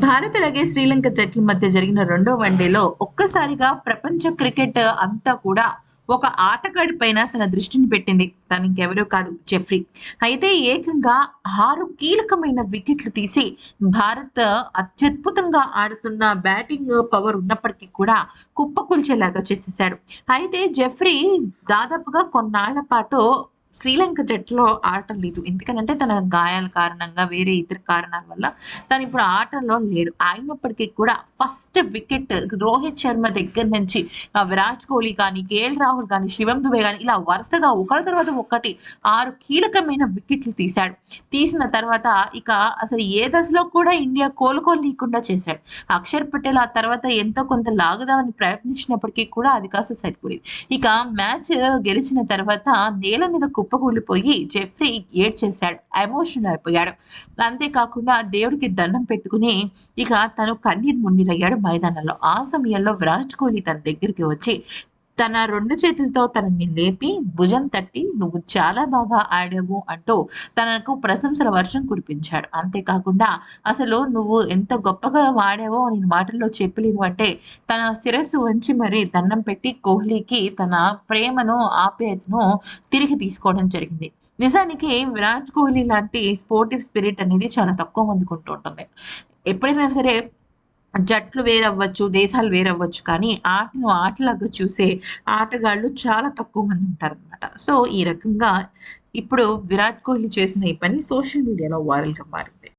భారత్ అలాగే శ్రీలంక జట్ల మధ్య జరిగిన రెండో వన్డేలో ఒక్కసారిగా ప్రపంచ క్రికెట్ అంతా కూడా ఒక ఆటగాడి పైన తన దృష్టిని పెట్టింది. తను ఇంకెవరో కాదు జెఫ్రీ అయితే ఏకంగా ఆరు కీలకమైన వికెట్లు తీసి భారత్ అత్యద్భుతంగా ఆడుతున్న బ్యాటింగ్ పవర్ ఉన్నప్పటికీ కూడా కుప్పకూల్చేలాగా చేసేసాడు అయితే జెఫ్రీ దాదాపుగా కొన్నాళ్ళ పాటు శ్రీలంక జట్టులో ఆడటం లేదు. ఎందుకనంటే తన గాయాల కారణంగా వేరే ఇతర కారణాల వల్ల తను ఇప్పుడు ఆటల్లో లేడు. అయినప్పటికీ కూడా ఫస్ట్ వికెట్ రోహిత్ శర్మ దగ్గర నుంచి విరాట్ కోహ్లీ కానీ కేఎల్ రాహుల్ కానీ శివం దుబే కానీ ఇలా వరుసగా ఒకరి తర్వాత ఒకటి ఆరు కీలకమైన వికెట్లు తీశాడు. తీసిన తర్వాత ఇక అసలు ఏ దశలో కూడా ఇండియా కోలుకోలేకుండా చేశాడు. అక్షర్ పటేల్ ఆ తర్వాత ఎంతో కొంత లాగుదామని ప్రయత్నించినప్పటికీ కూడా అది కాస్త సరిపోలేదు. ఇక మ్యాచ్ గెలిచిన తర్వాత నేల మీద కుప్పకూలిపోయి జెఫ్రీ ఏడ్చేశాడు. ఎమోషనల్ అయిపోయాడు. అంతేకాకుండా దేవుడికి దండం పెట్టుకుని ఇక తను కన్నీరు మున్నీరయ్యాడు మైదానంలో. ఆ సమయంలో విరాట్ కోహ్లీ తన దగ్గరికి వచ్చి తన రెండు చేతులతో తనని లేపి భుజం తట్టి నువ్వు చాలా బాగా ఆడావు అంటూ తనకు ప్రశంసల వర్షం కురిపించాడు. అంతేకాకుండా అసలు నువ్వు ఎంత గొప్పగా ఆడావో నేను మాటల్లో చెప్పలేను అంటే తన శిరస్సు వంచి మరి దండం పెట్టి కోహ్లీకి తన ప్రేమను ఆప్యాయతను తిరిగి తీసుకోవడం జరిగింది. నిజానికి విరాట్ కోహ్లీ లాంటి స్పోర్టివ్ స్పిరిట్ అనేది చాలా తక్కువ మందికి ఉంటుంటుంది ఎప్పుడైనా సరే జట్లు వేరవ్వచ్చు దేశాలు వేరవ్వచ్చు కానీ ఆటను ఆటలాగా చూసే ఆటగాళ్ళు చాలా తక్కువ మంది ఉంటారనమాట సో ఈ రకంగా ఇప్పుడు విరాట్ కోహ్లీ చేసిన ఈ పని సోషల్ మీడియాలో వైరల్గా మారింది.